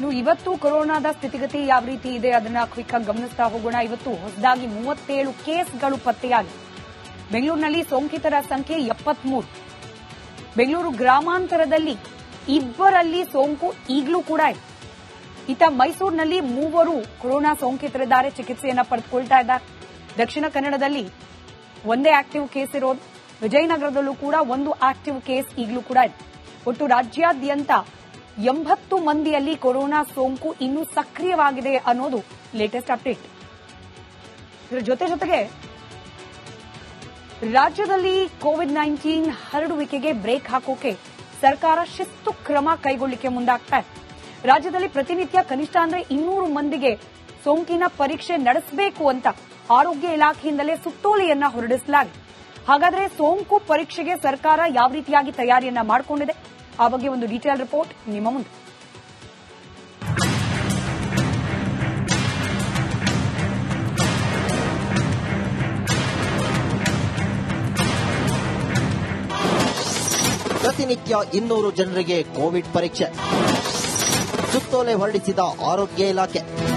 ಇವತ್ತು ಕೊರೋನಾದ ಸ್ಥಿತಿಗತಿ ಯಾವ ರೀತಿ ಇದೆ ಅದನ್ನ ಕ್ವಿಕ್ ಆಗಿ ಗಮನಿಸ್ತಾ ಹೋಗೋಣ. ಇವತ್ತು ಹೊಸದಾಗಿ ಮೂವತ್ತೇಳು ಕೇಸ್ಗಳು ಪತ್ತೆಯಾಗಿ. ಬೆಂಗಳೂರಿನಲ್ಲಿ ಸೋಂಕಿತರ ಸಂಖ್ಯೆ ಎಪ್ಪತ್ಮೂರು. ಬೆಂಗಳೂರು ಗ್ರಾಮಾಂತರದಲ್ಲಿ ಇಬ್ಬರಲ್ಲಿ ಸೋಂಕು ಈಗಲೂ ಕೂಡ ಇದೆ. ಇತ ಮೈಸೂರಿನಲ್ಲಿ ಮೂವರು ಕೊರೋನಾ ಸೋಂಕಿತರಿದ್ದಾರೆ, ಚಿಕಿತ್ಸೆಯನ್ನ ಪಡೆದುಕೊಳ್ತಾ ಇದ್ದಾರೆ. ದಕ್ಷಿಣ ಕನ್ನಡದಲ್ಲಿ ಒಂದೇ ಆಕ್ಟಿವ್ ಕೇಸ್ ಇರೋದು. ವಿಜಯನಗರದಲ್ಲೂ ಕೂಡ ಒಂದು ಆಕ್ಟಿವ್ ಕೇಸ್ ಈಗಲೂ ಕೂಡ ಇದೆ. ಒಟ್ಟು ರಾಜ್ಯಾದ್ಯಂತ ಎಂಬತ್ತು ಮಂದಿಯಲ್ಲಿ ಕೊರೋನಾ ಸೋಂಕು ಇನ್ನೂ ಸಕ್ರಿಯವಾಗಿದೆ ಅನ್ನೋದು ಲೇಟೆಸ್ಟ್ ಅಪ್ಡೇಟ್ ಇದರ ಜೊತೆ ಜೊತೆಗೆ ರಾಜ್ಯದಲ್ಲಿ ಕೋವಿಡ್ ನೈನ್ಟೀನ್ ಹರಡುವಿಕೆಗೆ ಬ್ರೇಕ್ ಹಾಕೋಕೆ ಸರ್ಕಾರ ಶಿಸ್ತು ಕ್ರಮ ಕೈಗೊಳ್ಳಿಕ್ಕೆ ಮುಂದಾಗ್ತಾ ಇದೆ. ರಾಜ್ಯದಲ್ಲಿ ಪ್ರತಿನಿತ್ಯ ಕನಿಷ್ಠ ಅಂದ್ರೆ ಇನ್ನೂರು ಮಂದಿಗೆ ಸೋಂಕಿನ ಪರೀಕ್ಷೆ ನಡೆಸಬೇಕು ಅಂತ ಆರೋಗ್ಯ ಇಲಾಖೆಯಿಂದಲೇ ಸುತ್ತೋಲೆಯನ್ನ ಹೊರಡಿಸಲಾಗಿದೆ. ಹಾಗಾದ್ರೆ ಸೋಂಕು ಪರೀಕ್ಷೆಗೆ ಸರ್ಕಾರ ಯಾವ ರೀತಿಯಾಗಿ ತಯಾರಿಯನ್ನ ಮಾಡಿಕೊಂಡಿದೆ? ಆ ಬಗ್ಗೆ ಒಂದು ಡೀಟೇಲ್ ರಿಪೋರ್ಟ್ ನಿಮ್ಮ ಮುಂದೆ. ಪ್ರತಿನಿತ್ಯ ಇನ್ನೂರು ಜನರಿಗೆ ಕೋವಿಡ್ ಪರೀಕ್ಷೆ. ಸುತ್ತೋಲೆ ಹೊರಡಿಸಿದ ಆರೋಗ್ಯ ಇಲಾಖೆ.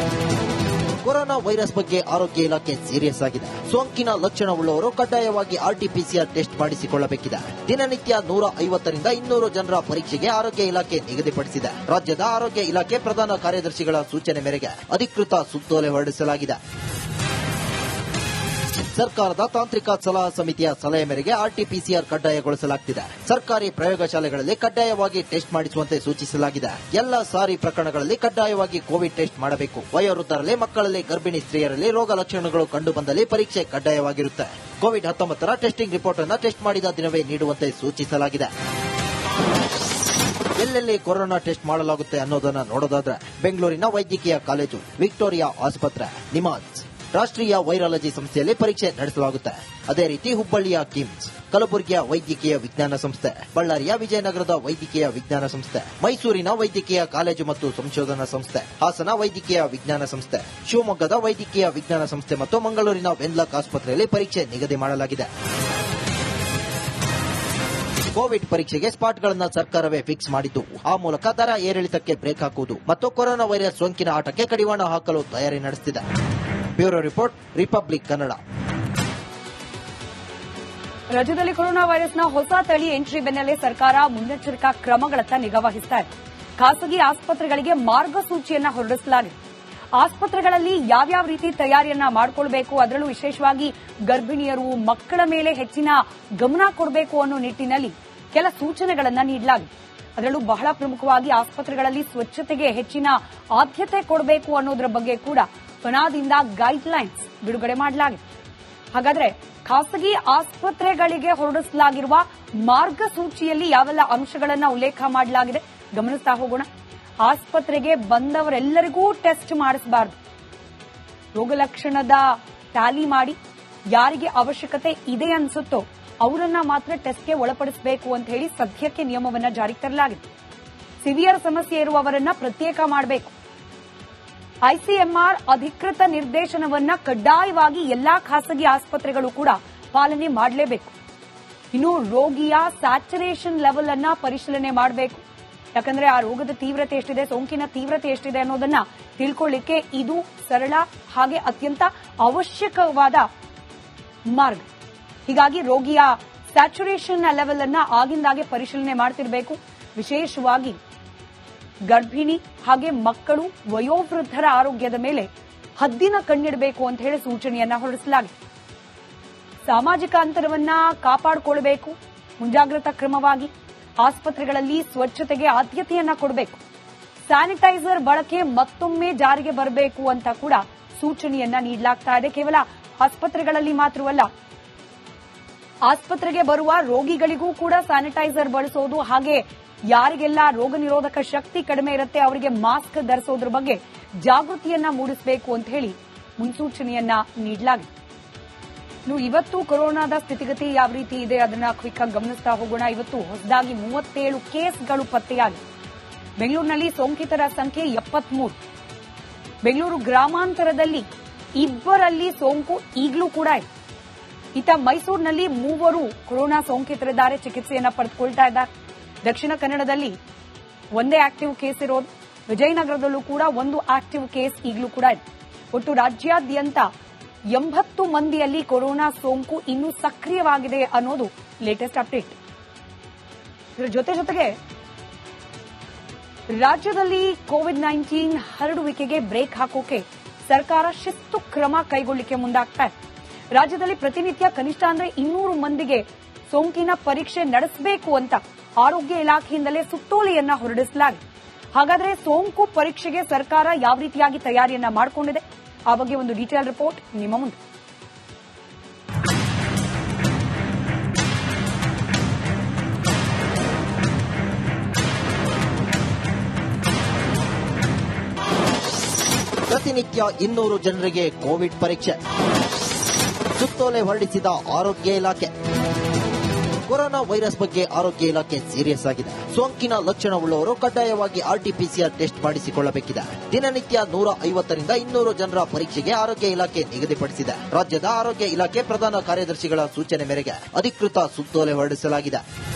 ಕೊರೋನಾ ವೈರಸ್ ಬಗ್ಗೆ ಆರೋಗ್ಯ ಇಲಾಖೆ ಸೀರಿಯಸ್ ಆಗಿದೆ. ಸೋಂಕಿನ ಲಕ್ಷಣವುಳ್ಳವರು ಕಡ್ಡಾಯವಾಗಿ ಆರ್ಟಿಪಿಸಿಆರ್ ಟೆಸ್ಟ್ ಮಾಡಿಸಿಕೊಳ್ಳಬೇಕಿದೆ. ದಿನನಿತ್ಯ ನೂರ ಐವತ್ತರಿಂದ ಇನ್ನೂರು ಜನರ ಪರೀಕ್ಷೆಗೆ ಆರೋಗ್ಯ ಇಲಾಖೆ ನಿಗದಿಪಡಿಸಿದೆ. ರಾಜ್ಯದ ಆರೋಗ್ಯ ಇಲಾಖೆ ಪ್ರಧಾನ ಕಾರ್ಯದರ್ಶಿಗಳ ಸೂಚನೆ ಮೇರೆಗೆ ಅಧಿಕೃತ ಸುತ್ತೋಲೆ ಹೊರಡಿಸಲಾಗಿದೆ. ಸರ್ಕಾರದ ತಾಂತ್ರಿಕ ಸಲಹಾ ಸಮಿತಿಯ ಸಲಹೆ ಮೇರೆಗೆ ಆರ್ಟಿಪಿಸಿಆರ್ ಕಡ್ಡಾಯಗೊಳಿಸಲಾಗುತ್ತಿದೆ ಸರ್ಕಾರಿ ಪ್ರಯೋಗಶಾಲೆಗಳಲ್ಲಿ ಕಡ್ಡಾಯವಾಗಿ ಟೆಸ್ಟ್ ಮಾಡಿಸುವಂತೆ ಸೂಚಿಸಲಾಗಿದೆ. ಎಲ್ಲ ಸಾರಿ ಪ್ರಕರಣಗಳಲ್ಲಿ ಕಡ್ಡಾಯವಾಗಿ ಕೋವಿಡ್ ಟೆಸ್ಟ್ ಮಾಡಬೇಕು. ವಯೋವೃದ್ಧರಲ್ಲಿ, ಮಕ್ಕಳಲ್ಲಿ, ಗರ್ಭಿಣಿ ಸ್ತ್ರೀಯರಲ್ಲಿ ರೋಗ ಲಕ್ಷಣಗಳು ಕಂಡುಬಂದಲ್ಲಿ ಪರೀಕ್ಷೆ ಕಡ್ಡಾಯವಾಗಿರುತ್ತೆ. ಕೋವಿಡ್ ಹತ್ತೊಂಬತ್ತರ ಟೆಸ್ಟಿಂಗ್ ರಿಪೋರ್ಟ್ ಅನ್ನು ಟೆಸ್ಟ್ ಮಾಡಿದ ದಿನವೇ ನೀಡುವಂತೆ ಸೂಚಿಸಲಾಗಿದೆ. ಎಲ್ಲೆಲ್ಲಿ ಕೊರೋನಾ ಟೆಸ್ಟ್ ಮಾಡಲಾಗುತ್ತೆ ಅನ್ನೋದನ್ನ ನೋಡೋದಾದ್ರೆ ಬೆಂಗಳೂರಿನ ವೈದ್ಯಕೀಯ ಕಾಲೇಜು, ವಿಕ್ಟೋರಿಯಾ ಆಸ್ಪತ್ರೆ. ನಿಮಾನ್ಸ್ ರಾಷ್ಟ್ರೀಯ ವೈರಾಲಜಿ ಸಂಸ್ಥೆಯಲ್ಲಿ ಪರೀಕ್ಷೆ ನಡೆಸಲಾಗುತ್ತೆ. ಅದೇ ರೀತಿ ಹುಬ್ಬಳ್ಳಿಯ ಕಿಮ್ಸ್, ಕಲಬುರಗಿಯ ವೈದ್ಯಕೀಯ ವಿಜ್ಞಾನ ಸಂಸ್ಥೆ, ಬಳ್ಳಾರಿಯ ವಿಜಯನಗರದ ವೈದ್ಯಕೀಯ ವಿಜ್ಞಾನ ಸಂಸ್ಥೆ, ಮೈಸೂರಿನ ವೈದ್ಯಕೀಯ ಕಾಲೇಜು ಮತ್ತು ಸಂಶೋಧನಾ ಸಂಸ್ಥೆ, ಹಾಸನ ವೈದ್ಯಕೀಯ ವಿಜ್ಞಾನ ಸಂಸ್ಥೆ, ಶಿವಮೊಗ್ಗದ ವೈದ್ಯಕೀಯ ವಿಜ್ಞಾನ ಸಂಸ್ಥೆ ಮತ್ತು ಮಂಗಳೂರಿನ ವೆನ್ಲಾಕ್ ಆಸ್ಪತ್ರೆಯಲ್ಲಿ ಪರೀಕ್ಷೆ ನಿಗದಿ ಮಾಡಲಾಗಿದೆ. ಕೋವಿಡ್ ಪರೀಕ್ಷೆಗೆ ಸ್ಪಾಟ್ಗಳನ್ನು ಸರ್ಕಾರವೇ ಫಿಕ್ಸ್ ಮಾಡಿದ್ದು. ಆ ಮೂಲಕ ದರ ಏರಿಳಿತಕ್ಕೆ ಬ್ರೇಕ್ ಹಾಕುವುದು. ಮತ್ತು ಕೊರೋನಾ ವೈರಸ್ ಸೋಂಕಿನ ಆಟಕ್ಕೆ ಕಡಿವಾಣ ಹಾಕಲು ತಯಾರಿ ನಡೆಸುತ್ತಿದೆ ಬ್ಯೂರೋ ರಿಪೋರ್ಟ್, ರಿಪಬ್ಲಿಕ್ ಕನ್ನಡ. ರಾಜ್ಯದಲ್ಲಿ ಕೊರೋನಾ ವೈರಸ್ನ ಹೊಸ ತಳಿ ಎಂಟ್ರಿ ಬೆನ್ನಲ್ಲೇ ಸರ್ಕಾರ ಮುನ್ನೆಚ್ಚರಿಕಾ ಕ್ರಮಗಳತ್ತ ನಿಗಾ ವಹಿಸ್ತಾ ಇದೆ. ಖಾಸಗಿ ಆಸ್ಪತ್ರೆಗಳಿಗೆ ಮಾರ್ಗಸೂಚಿಯನ್ನ ಹೊರಡಿಸಲಾಗಿದೆ. ಆಸ್ಪತ್ರೆಗಳಲ್ಲಿ ಯಾವ್ಯಾವ ರೀತಿ ತಯಾರಿಯನ್ನ ಮಾಡಿಕೊಳ್ಬೇಕು, ಅದರಲ್ಲೂ ವಿಶೇಷವಾಗಿ ಗರ್ಭಿಣಿಯರು, ಮಕ್ಕಳ ಮೇಲೆ ಹೆಚ್ಚಿನ ಗಮನ ಕೊಡಬೇಕು ಅನ್ನೋ ನಿಟ್ಟಿನಲ್ಲಿ ಕೆಲ ಸೂಚನೆಗಳನ್ನು ನೀಡಲಾಗಿದೆ. ಅದರಲ್ಲೂ ಬಹಳ ಪ್ರಮುಖವಾಗಿ ಆಸ್ಪತ್ರೆಗಳಲ್ಲಿ ಸ್ವಚ್ಛತೆಗೆ ಹೆಚ್ಚಿನ ಆದ್ಯತೆ ಕೊಡಬೇಕು ಅನ್ನೋದರ ಬಗ್ಗೆ ಕೂಡ ಪನಾದಿಂದ ಗೈಡ್ಲೈನ್ಸ್ ಬಿಡುಗಡೆ ಮಾಡಲಾಗಿದೆ. ಹಾಗಾದ್ರೆ ಖಾಸಗಿ ಆಸ್ಪತ್ರೆಗಳಿಗೆ ಹೊರಡಿಸಲಾಗಿರುವ ಮಾರ್ಗಸೂಚಿಯಲ್ಲಿ ಯಾವೆಲ್ಲ ಅಂಶಗಳನ್ನ ಉಲ್ಲೇಖ ಮಾಡಲಾಗಿದೆ? ಗಮನಿಸ್ತಾ ಹೋಗೋಣ. ಆಸ್ಪತ್ರೆಗೆ ಬಂದವರೆಲ್ಲರಿಗೂ ಟೆಸ್ಟ್ ಮಾಡಿಸಬಾರದು. ರೋಗ ಲಕ್ಷಣದ ಟ್ಯಾಲಿ ಮಾಡಿ ಯಾರಿಗೆ ಅವಶ್ಯಕತೆ ಇದೆ ಅನ್ಸುತ್ತೋ ಅವರನ್ನ ಮಾತ್ರ ಟೆಸ್ಟ್ಗೆ ಒಳಪಡಿಸಬೇಕು ಅಂತ ಹೇಳಿ ಸದ್ಯಕ್ಕೆ ನಿಯಮವನ್ನ ಜಾರಿಗೆ ತರಲಾಗಿದೆ. ಸಿವಿಯರ್ ಸಮಸ್ಯೆ ಇರುವವರನ್ನ ಪ್ರತ್ಯೇಕ ಮಾಡಬೇಕು. ಐಸಿಎಂಆರ್ ಅಧಿಕೃತ ನಿರ್ದೇಶನವನ್ನ ಕಡ್ಡಾಯವಾಗಿ ಎಲ್ಲಾ ಖಾಸಗಿ ಆಸ್ಪತ್ರೆಗಳು ಕೂಡ ಪಾಲನೆ ಮಾಡಲೇಬೇಕು. ಇನ್ನು ರೋಗಿಯ ಸ್ಯಾಚುರೇಷನ್ ಲೆವೆಲ್ ಅನ್ನ ಪರಿಶೀಲನೆ ಮಾಡಬೇಕು. ಯಾಕಂದ್ರೆ ಆ ರೋಗದ ತೀವ್ರತೆ ಎಷ್ಟಿದೆ, ಸೋಂಕಿನ ತೀವ್ರತೆ ಎಷ್ಟಿದೆ ಅನ್ನೋದನ್ನ ತಿಳ್ಕೊಳ್ಳಿಕ್ಕೆ ಇದು ಸರಳ ಹಾಗೆ ಅತ್ಯಂತ ಅವಶ್ಯಕವಾದ ಮಾರ್ಗ. ಹೀಗಾಗಿ ರೋಗಿಯ ಸ್ಯಾಚುರೇಷನ್ ಲೆವೆಲ್ ಅನ್ನ ಆಗಿಂದಾಗೆ ಪರಿಶೀಲನೆ ಮಾಡ್ತಿರಬೇಕು. ವಿಶೇಷವಾಗಿ ಗರ್ಭಿಣಿ ಹಾಗೆ ಮಕ್ಕಳು ವಯೋವೃದ್ಧರ ಆರೋಗ್ಯದ ಮೇಲೆ ಹದ್ದಿನ ಕಣ್ಣಿಡಬೇಕು ಅಂತ ಹೇಳಿ ಸೂಚನೆಯನ್ನ ಹೊರಡಿಸಲಾಗಿದೆ. ಸಾಮಾಜಿಕ ಅಂತರವನ್ನ ಕಾಪಾಡಿಕೊಳ್ಳಬೇಕು ಮುಂಜಾಗ್ರತಾ ಕ್ರಮವಾಗಿ ಆಸ್ಪತ್ರೆಗಳಲ್ಲಿ ಸ್ವಚ್ಛತೆಗೆ ಆದ್ಯತೆಯನ್ನ ಕೊಡಬೇಕು. ಸ್ಯಾನಿಟೈಸರ್ ಬಳಕೆ ಮತ್ತೊಮ್ಮೆ ಜಾರಿಗೆ ಬರಬೇಕು ಅಂತ ಕೂಡ ಸೂಚನೆಯನ್ನ ನೀಡಲಾಗ್ತಾ ಇದೆ. ಕೇವಲ ಆಸ್ಪತ್ರೆಗಳಲ್ಲಿ ಮಾತ್ರವಲ್ಲ, ಆಸ್ಪತ್ರೆಗೆ ಬರುವ ರೋಗಿಗಳಿಗೂ ಕೂಡ ಸ್ಯಾನಿಟೈಸರ್ ಬಳಸೋದು ಹಾಗೆ ಯಾರಿಗೆಲ್ಲ ರೋಗ ನಿರೋಧಕ ಶಕ್ತಿ ಕಡಿಮೆ ಇರುತ್ತೆ ಅವರಿಗೆ ಮಾಸ್ಕ್ ಧರಿಸೋದ್ರ ಬಗ್ಗೆ ಜಾಗೃತಿಯನ್ನ ಮೂಡಿಸಬೇಕು ಅಂತ ಹೇಳಿ ಮುನ್ಸೂಚನೆಯನ್ನ ನೀಡಲಾಗಿದೆ. ಇನ್ನು ಇವತ್ತು ಕೊರೋನಾದ ಸ್ಥಿತಿಗತಿ ಯಾವ ರೀತಿ ಇದೆ ಅದನ್ನ ಕ್ವಿಕ್ ಆಗಿ ಗಮನಿಸ್ತಾ ಹೋಗೋಣ. ಇವತ್ತು ಹೊಸದಾಗಿ ಮೂವತ್ತೇಳು ಕೇಸ್ಗಳು ಪತ್ತೆಯಾಗಿ. ಬೆಂಗಳೂರಿನಲ್ಲಿ ಸೋಂಕಿತರ ಸಂಖ್ಯೆ ಎಪ್ಪತ್ಮೂರು. ಬೆಂಗಳೂರು ಗ್ರಾಮಾಂತರದಲ್ಲಿ ಇಬ್ಬರಲ್ಲಿ ಸೋಂಕು ಈಗಲೂ ಕೂಡ ಇದೆ. ಇತ್ತ ಮೈಸೂರಿನಲ್ಲಿ ಮೂವರು ಕೊರೋನಾ ಸೋಂಕಿತರಿದ್ದಾರೆ. ಚಿಕಿತ್ಸೆಯನ್ನ ಪಡೆದುಕೊಳ್ತಾ ಇದ್ದಾರೆ. ದಕ್ಷಿಣ ಕನ್ನಡದಲ್ಲಿ ಒಂದೇ ಆಕ್ಟಿವ್ ಕೇಸ್ ಇರೋದು. ವಿಜಯನಗರದಲ್ಲೂ ಕೂಡ ಒಂದು ಆಕ್ಟಿವ್ ಕೇಸ್ ಈಗಲೂ ಕೂಡ ಇದೆ. ಒಟ್ಟು ರಾಜ್ಯಾದ್ಯಂತ ಎಂಬತ್ತು ಮಂದಿಯಲ್ಲಿ ಕೊರೋನಾ ಸೋಂಕು ಇನ್ನೂ ಸಕ್ರಿಯವಾಗಿದೆ ಅನ್ನೋದು ಲೇಟೆಸ್ಟ್ ಅಪ್ಡೇಟ್ ಇದರ ಜೊತೆ ಜೊತೆಗೆ ರಾಜ್ಯದಲ್ಲಿ ಕೋವಿಡ್ ನೈನ್ಟೀನ್ ಹರಡುವಿಕೆಗೆ ಬ್ರೇಕ್ ಹಾಕೋಕೆ ಸರ್ಕಾರ ಶಿಸ್ತು ಕ್ರಮ ಕೈಗೊಳ್ಳಿಕ್ಕೆ ಮುಂದಾಗ್ತಾ ರಾಜ್ಯದಲ್ಲಿ ಪ್ರತಿನಿತ್ಯ ಕನಿಷ್ಠ ಅಂದ್ರೆ ಇನ್ನೂರು ಮಂದಿಗೆ ಸೋಂಕಿನ ಪರೀಕ್ಷೆ ನಡೆಸಬೇಕು ಅಂತ ಆರೋಗ್ಯ ಇಲಾಖೆಯಿಂದಲೇ ಸುತ್ತೋಲೆಯನ್ನ ಹೊರಡಿಸಲಾಗಿದೆ. ಹಾಗಾದ್ರೆ ಸೋಂಕು ಪರೀಕ್ಷೆಗೆ ಸರ್ಕಾರ ಯಾವ ರೀತಿಯಾಗಿ ತಯಾರಿಯನ್ನ ಮಾಡಿಕೊಂಡಿದೆ? ಆ ಬಗ್ಗೆ ಒಂದು ಡೀಟೇಲ್ ರಿಪೋರ್ಟ್ ನಿಮ್ಮ ಮುಂದೆ. ಪ್ರತಿನಿತ್ಯ ಇನ್ನೂರು ಜನರಿಗೆ ಕೋವಿಡ್ ಪರೀಕ್ಷೆ. ಸುತ್ತೋಲೆ ಹೊರಡಿಸಿದ ಆರೋಗ್ಯ ಇಲಾಖೆ. ಕೊರೋನಾ ವೈರಸ್ ಬಗ್ಗೆ ಆರೋಗ್ಯ ಇಲಾಖೆ ಸೀರಿಯಸ್ ಆಗಿದೆ. ಸೋಂಕಿನ ಲಕ್ಷಣವುಳ್ಳವರು ಕಡ್ಡಾಯವಾಗಿ ಆರ್ಟಿಪಿಸಿಆರ್ ಟೆಸ್ಟ್ ಮಾಡಿಸಿಕೊಳ್ಳಬೇಕಿದೆ. ದಿನನಿತ್ಯ ನೂರ ಐವತ್ತರಿಂದ ಇನ್ನೂರು ಜನರ ಪರೀಕ್ಷೆಗೆ ಆರೋಗ್ಯ ಇಲಾಖೆ ನಿಗದಿಪಡಿಸಿದೆ. ರಾಜ್ಯದ ಆರೋಗ್ಯ ಇಲಾಖೆ ಪ್ರಧಾನ ಕಾರ್ಯದರ್ಶಿಗಳ ಸೂಚನೆ ಮೇರೆಗೆ ಅಧಿಕೃತ ಸುತ್ತೋಲೆ ಹೊರಡಿಸಲಾಗಿದೆ.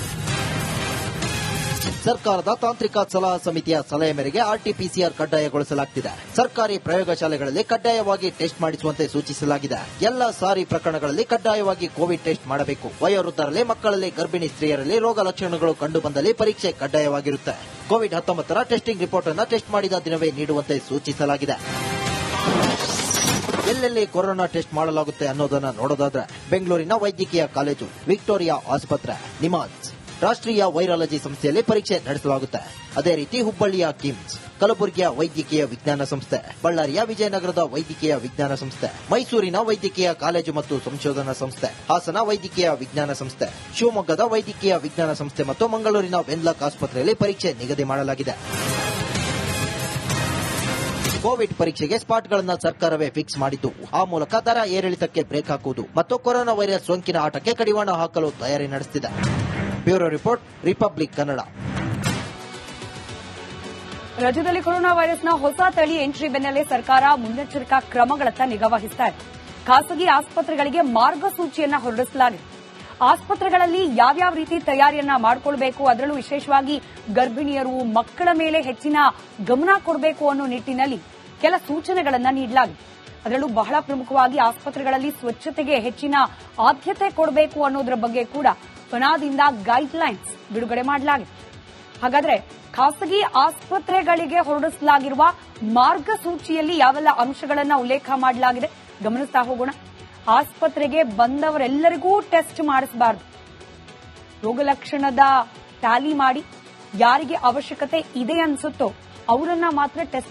ಸರ್ಕಾರದ ತಾಂತ್ರಿಕ ಸಲಹಾ ಸಮಿತಿಯ ಸಲಹೆ ಮೇರೆಗೆ ಆರ್ಟಿಪಿಸಿಆರ್ ಕಡ್ಡಾಯಗೊಳಿಸಲಾಗುತ್ತಿದೆ ಸರ್ಕಾರಿ ಪ್ರಯೋಗಶಾಲೆಗಳಲ್ಲಿ ಕಡ್ಡಾಯವಾಗಿ ಟೆಸ್ಟ್ ಮಾಡಿಸುವಂತೆ ಸೂಚಿಸಲಾಗಿದೆ. ಎಲ್ಲ ಸಾರಿ ಪ್ರಕರಣಗಳಲ್ಲಿ ಕಡ್ಡಾಯವಾಗಿ ಕೋವಿಡ್ ಟೆಸ್ಟ್ ಮಾಡಬೇಕು. ವಯೋವೃದ್ಧರಲ್ಲಿ, ಮಕ್ಕಳಲ್ಲಿ, ಗರ್ಭಿಣಿ ಸ್ತ್ರೀಯರಲ್ಲಿ ರೋಗ ಲಕ್ಷಣಗಳು ಕಂಡು ಬಂದಲ್ಲಿ ಪರೀಕ್ಷೆ ಕಡ್ಡಾಯವಾಗಿರುತ್ತೆ. ಕೋವಿಡ್ ಹತ್ತೊಂಬತ್ತರ ಟೆಸ್ಟಿಂಗ್ ರಿಪೋರ್ಟ್ ಅನ್ನು ಟೆಸ್ಟ್ ಮಾಡಿದ ದಿನವೇ ನೀಡುವಂತೆ ಸೂಚಿಸಲಾಗಿದೆ. ಎಲ್ಲೆಲ್ಲಿ ಕೊರೋನಾ ಟೆಸ್ಟ್ ಮಾಡಲಾಗುತ್ತೆ ಅನ್ನೋದನ್ನ ನೋಡೋದಾದ್ರೆ ಬೆಂಗಳೂರಿನ ವೈದ್ಯಕೀಯ ಕಾಲೇಜು, ವಿಕ್ಟೋರಿಯಾ ಆಸ್ಪತ್ರೆ. ನಿಮಾನ್ಸ್ ರಾಷ್ಟ್ರೀಯ ವೈರಾಲಜಿ ಸಂಸ್ಥೆಯಲ್ಲಿ ಪರೀಕ್ಷೆ ನಡೆಸಲಾಗುತ್ತೆ. ಅದೇ ರೀತಿ ಹುಬ್ಬಳ್ಳಿಯ ಕಿಮ್ಸ್, ಕಲಬುರಗಿಯ ವೈದ್ಯಕೀಯ ವಿಜ್ಞಾನ ಸಂಸ್ಥೆ, ಬಳ್ಳಾರಿಯ ವಿಜಯನಗರದ ವೈದ್ಯಕೀಯ ವಿಜ್ಞಾನ ಸಂಸ್ಥೆ, ಮೈಸೂರಿನ ವೈದ್ಯಕೀಯ ಕಾಲೇಜು ಮತ್ತು ಸಂಶೋಧನಾ ಸಂಸ್ಥೆ, ಹಾಸನ ವೈದ್ಯಕೀಯ ವಿಜ್ಞಾನ ಸಂಸ್ಥೆ, ಶಿವಮೊಗ್ಗದ ವೈದ್ಯಕೀಯ ವಿಜ್ಞಾನ ಸಂಸ್ಥೆ ಮತ್ತು ಮಂಗಳೂರಿನ ವೆನ್ಲಾಕ್ ಆಸ್ಪತ್ರೆಯಲ್ಲಿ ಪರೀಕ್ಷೆ ನಿಗದಿ ಮಾಡಲಾಗಿದೆ. ಕೋವಿಡ್ ಪರೀಕ್ಷೆಗೆ ಸ್ಪಾಟ್ಗಳನ್ನು ಸರ್ಕಾರವೇ ಫಿಕ್ಸ್ ಮಾಡಿದ್ದು. ಆ ಮೂಲಕ ದರ ಏರಿಳಿತಕ್ಕೆ ಬ್ರೇಕ್ ಹಾಕುವುದು ಮತ್ತು ಕೊರೋನಾ ವೈರಸ್ ಸೋಂಕಿನ ಆಟಕ್ಕೆ ಕಡಿವಾಣ ಹಾಕಲು ತಯಾರಿ ನಡೆಸುತ್ತಿದೆ ಬ್ಯೂರೋ ರಿಪೋರ್ಟ್, ರಿಪಬ್ಲಿಕ್ ಕನ್ನಡ. ರಾಜ್ಯದಲ್ಲಿ ಕೊರೋನಾ ವೈರಸ್ನ ಹೊಸ ತಳಿ ಎಂಟ್ರಿ ಬೆನ್ನಲ್ಲೇ ಸರ್ಕಾರ ಮುನ್ನೆಚ್ಚರಿಕಾ ಕ್ರಮಗಳತ್ತ ನಿಗಾ ವಹಿಸ್ತಾ ಇದೆ. ಖಾಸಗಿ ಆಸ್ಪತ್ರೆಗಳಿಗೆ ಮಾರ್ಗಸೂಚಿಯನ್ನ ಹೊರಡಿಸಲಾಗಿದೆ. ಆಸ್ಪತ್ರೆಗಳಲ್ಲಿ ಯಾವ್ಯಾವ ರೀತಿ ತಯಾರಿಯನ್ನ ಮಾಡಿಕೊಳ್ಬೇಕು ಅದರಲ್ಲೂ ವಿಶೇಷವಾಗಿ ಗರ್ಭಿಣಿಯರು, ಮಕ್ಕಳ ಮೇಲೆ ಹೆಚ್ಚಿನ ಗಮನ ಕೊಡಬೇಕು ಅನ್ನೋ ನಿಟ್ಟಿನಲ್ಲಿ ಕೆಲ ಸೂಚನೆಗಳನ್ನು ನೀಡಲಾಗಿದೆ. ಅದರಲ್ಲೂ ಬಹಳ ಪ್ರಮುಖವಾಗಿ ಆಸ್ಪತ್ರೆಗಳಲ್ಲಿ ಸ್ವಚ್ಛತೆಗೆ ಹೆಚ್ಚಿನ ಆದ್ಯತೆ ಕೊಡಬೇಕು ಅನ್ನೋದರ ಬಗ್ಗೆ ಕೂಡ ಪನಾದಿಂದ ಗೈಡ್ಲೈನ್ಸ್ ಬಿಡುಗಡೆ ಮಾಡಲಾಗಿದೆ. ಹಾಗಾದ್ರೆ ಖಾಸಗಿ ಆಸ್ಪತ್ರೆಗಳಿಗೆ ಹೊರಡಿಸಲಾಗಿರುವ ಮಾರ್ಗಸೂಚಿಯಲ್ಲಿ ಯಾವೆಲ್ಲ ಅಂಶಗಳನ್ನ ಉಲ್ಲೇಖ ಮಾಡಲಾಗಿದೆ? ಗಮನಿಸ್ತಾ ಹೋಗೋಣ. ಆಸ್ಪತ್ರೆಗೆ ಬಂದವರೆಲ್ಲರಿಗೂ ಟೆಸ್ಟ್ ಮಾಡಿಸಬಾರದು. ರೋಗ ಲಕ್ಷಣದ ಟ್ಯಾಲಿ ಮಾಡಿ ಯಾರಿಗೆ ಅವಶ್ಯಕತೆ ಇದೆ ಅನ್ಸುತ್ತೋ ಅವರನ್ನ ಮಾತ್ರ ಟೆಸ್ಟ್